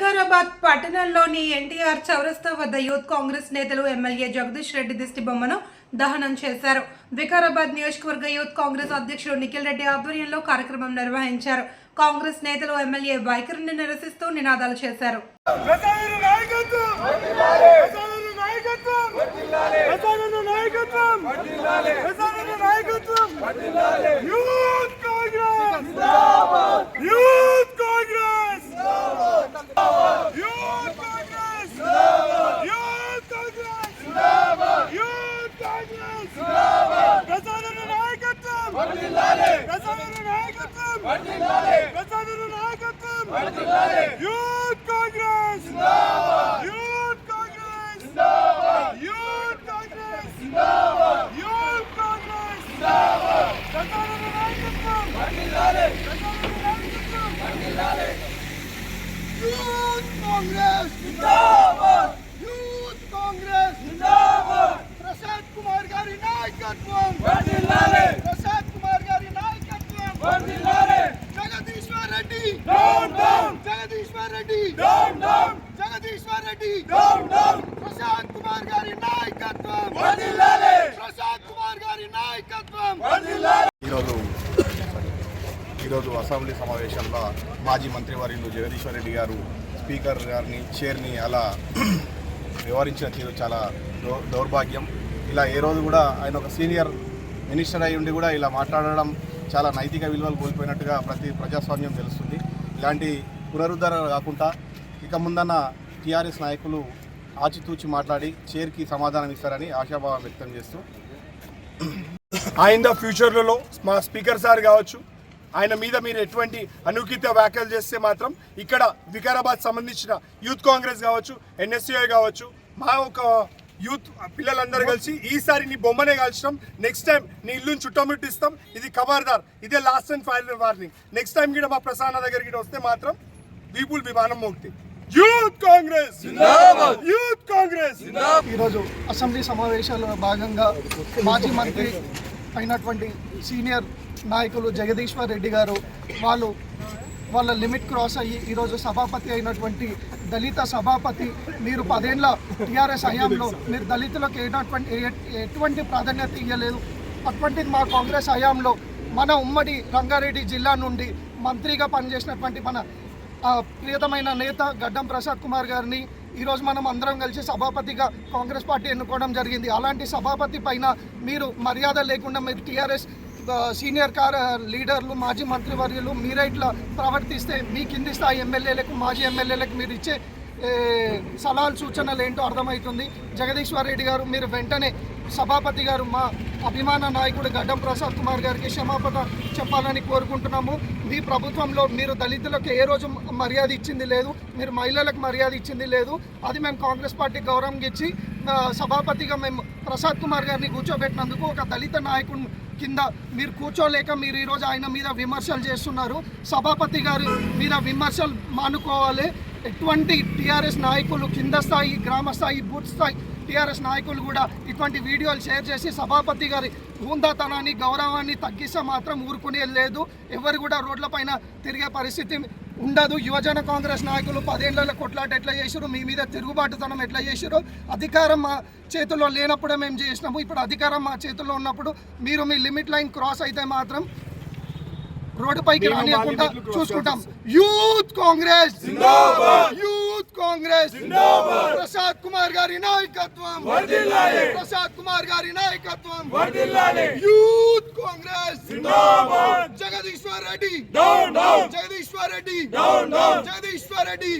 వికారాబాద్ పట్టణంలోని ఎన్టీఆర్ చౌరస్తా వద్ద యూత్ కాంగ్రెస్ నేతలు ఎమ్మెల్యే జగదీష్ రెడ్డి దిష్టి బొమ్మను దహనం చేశారు. వికారాబాద్ నియోజకవర్గ యూత్ కాంగ్రెస్ అధ్యక్షుడు నిఖిల్ రెడ్డి ఆధ్వర్యంలో కార్యక్రమం నిర్వహించారు. కాంగ్రెస్ నేతలు ఎమ్మెల్యే వైఖరిని నిరసిస్తూ నినాదాలు చేశారు. నాయకత్వం ప్రజల నాయకత్వం ప్రజల నాయకత్వం ప్రజల నాయకత్వం youth Congress youth Congress youth Congress youth Congress youth Congress ప్రజల నాయకత్వం ప్రజల నాయకత్వం ప్రజల నాయకత్వం youth Congress. Youth Congress. Youth Congress. Youth Congress. ప్రజల నాయకత్వం. యూత్ కాంగ్రెస్ జిందాబాద్ యూత్ కాంగ్రెస్ జిందాబాద్ ప్రసాద్ కుమార్ గారి నాయకత్వం వర్ధిల్లాలి ప్రసాద్ కుమార్ గారి నాయకత్వం వర్ధిల్లాలి Jagadishwar Reddy down down Jagadishwar Reddy. Down down Jagadishwar Reddy. Down down Prasad Kumar garu నాయకత్వం. వర్ధిల్లాలి ప్రసాద్ కుమార్ గారి నాయకత్వం. వర్ధిల్లాలి ఈరోజు ఈరోజు అసెంబ్లీ సమావేశంలో మాజీ మంత్రివర్యులు జగదీశ్వర్ రెడ్డి గారు స్పీకర్ గారిని చైర్ని అలా వ్యవహరించిన తీరు చాలా దౌ- దౌర్భాగ్యం. ఇలా ఏ రోజు కూడా ఆయన ఒక సీనియర్ మినిస్టర్ అయి ఉండి కూడా ఇలా మాట్లాడడం చాలా నైతిక విలువలు కోల్పోయినట్టుగా ప్రతి ప్రజాస్వామ్యం తెలుస్తుంది. ఇలాంటి పునరుద్ధరణ కాకుండా ఇక ముందన్న టీఆర్ఎస్ నాయకులు ఆచితూచి మాట్లాడి చైర్కి సమాధానం ఇస్తారని ఆశాభావం వ్యక్తం చేస్తూ ఆయన ఫ్యూచర్లలో మా స్పీకర్ సార్ కావచ్చు ఆయన మీద మీరు ఎటువంటి అనుకిత వ్యాఖ్యలు చేస్తే మాత్రం ఇక్కడ వికారాబాద్ సంబంధించిన యూత్ కాంగ్రెస్ కావచ్చు ఎన్ఎస్సీఐ కావచ్చు మా ఒక యూత్ పిల్లలందరూ కలిసి ఈసారి నీ బొమ్మనే కాల్చడం నెక్స్ట్ టైం నీ ఇల్లుని చుట్టముట్టిస్తాం ఇది ఖబర్దార్ ఇదే last and final warning next time కూడా మా ప్రసాన్న దగ్గరికి వస్తే మాత్రం వీపుల్ విమానం మోక్తి యూత్ కాంగ్రెస్! యూత్ కాంగ్రెస్! ఈరోజు అసెంబ్లీ సమావేశాల్లో భాగంగా మాజీ మంత్రి అయినటువంటి సీనియర్ నాయకులు జగదీశ్వర్ రెడ్డి గారు వాళ్ళు వాళ్ళ లిమిట్ క్రాస్ అయ్యి ఈరోజు సభాపతి అయినటువంటి దళిత సభాపతి మీరు పదేళ్ళ టీఆర్ఎస్ హయాంలో మీరు దళితులకు ఎటువంటి ఎటువంటి ప్రాధాన్యత ఇవ్వలేదు అటువంటిది మా కాంగ్రెస్ హయాంలో మన ఉమ్మడి రంగారెడ్డి జిల్లా నుండి మంత్రిగా పనిచేసినటువంటి మన ప్రియతమైన నేత గడ్డం ప్రసాద్ కుమార్ గారిని ఈరోజు మనం అందరం కలిసి సభాపతిగా కాంగ్రెస్ పార్టీ ఎన్నుకోవడం జరిగింది. అలాంటి సభాపతి పైన మీరు మర్యాద లేకుండా మీరు టీఆర్ఎస్ సీనియర్ కార్ లీడర్లు మాజీ మంత్రివర్యులు మీరే ఇట్లా ప్రవర్తిస్తే మీ కింది స్థాయి ఎమ్మెల్యేలకు మాజీ ఎమ్మెల్యేలకు మీరు ఇచ్చే సలహాలు సూచనలు ఏంటో అర్థమవుతుంది. జగదీశ్వర్ రెడ్డి గారు మీరు వెంటనే సభాపతి గారు మా అభిమాన నాయకుడు గడ్డం ప్రసాద్ కుమార్ గారికి క్షమాపణ చెప్పాలని కోరుకుంటున్నాము. మీ ప్రభుత్వంలో మీరు దళితులకు ఏ రోజు మర్యాద ఇచ్చింది లేదు మీరు మహిళలకు మర్యాద ఇచ్చింది లేదు. అది మేము కాంగ్రెస్ పార్టీ గౌరవం ఇచ్చి సభాపతిగా మేము ప్రసాద్ కుమార్ గారిని కూర్చోబెట్టినందుకు ఒక దళిత నాయకుడు కింద మీరు కూర్చోలేక మీరు ఈరోజు ఆయన మీద విమర్శలు చేస్తున్నారు. సభాపతి గారు మీద విమర్శలు మానుకోవాలి. ఎటువంటి టీఆర్ఎస్ నాయకులు కింద స్థాయి గ్రామ స్థాయి బూత్ స్థాయి టీఆర్ఎస్ నాయకులు కూడా ఇటువంటి వీడియోలు షేర్ చేసి సభాపతి గారి హూందాతనాన్ని గౌరవాన్ని తగ్గిస్తే మాత్రం ఊరుకునే లేదు. ఎవరు కూడా రోడ్లపైన తిరిగే పరిస్థితి ఉండదు. యువజన కాంగ్రెస్ నాయకులు పదేళ్ళ కొట్లాట ఎట్లా చేశారు మీ మీద తిరుగుబాటుతనం ఎట్లా చేశారు అధికారం మా చేతుల్లో లేనప్పుడే మేము చేసినాము. ఇప్పుడు అధికారం మా చేతుల్లో ఉన్నప్పుడు మీరు మీ లిమిట్ లైన్ క్రాస్ అయితే మాత్రం రోడ్డుపైకి రానియకుండా చూసుకుంటాం. యూత్ కాంగ్రెస్! యూత్ కాంగ్రెస్! ప్రసాద్ కుమార్ గారి నాయకత్వం! ప్రసాద్ కుమార్ గారి నాయకత్వం! యూత్ కాంగ్రెస్! జగదీశ్వర్ రెడ్డి! జగదీశ్వర్ రెడ్డి! జగదీశ్వర్ రెడ్డి!